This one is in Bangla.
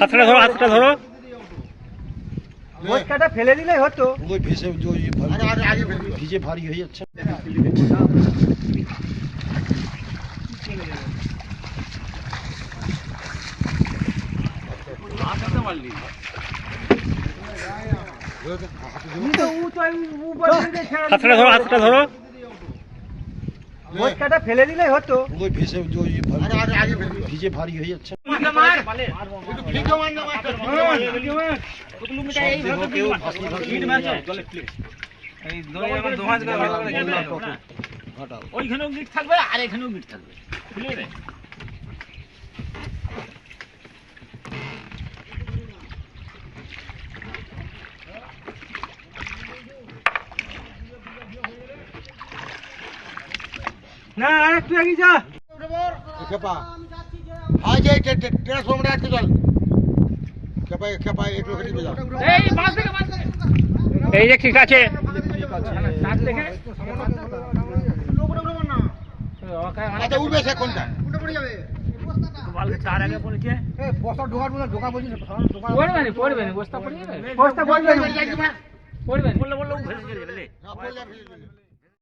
হাতটা ধরো হাতটা ধরো। ভোটকাটা ফেলে দিলেই হতো। ওই ভিজে ভারী হয়ে যাচ্ছে। হাতটা ধরো হাতটা ধরো। ভোটকাটা ফেলে দিলেই হতো। ওই ভেসে ভিজে ভারী হয়ে যাচ্ছে। ওইখানেও গিট থাকবে আর এখানেও গিট থাকবে। না আর একটু এগিয়ে যা খেপা আজ এই ট্রান্সফর্মার আটকে চল খেপা খেপা একটু হেঁটে যাও এই বাস থেকে বাস থেকে এই যে ঠিক আছে আচ্ছা উঠবে সে কোনটা তার আগে বলেছে বস্তা ঢোকার মতো ঢোকা বলছিস পড়বে না পড়বে না বস্তা পড়ে যাবে বস্তা বলবে পড়বে না বললে বললে ভেসে চলে যাবে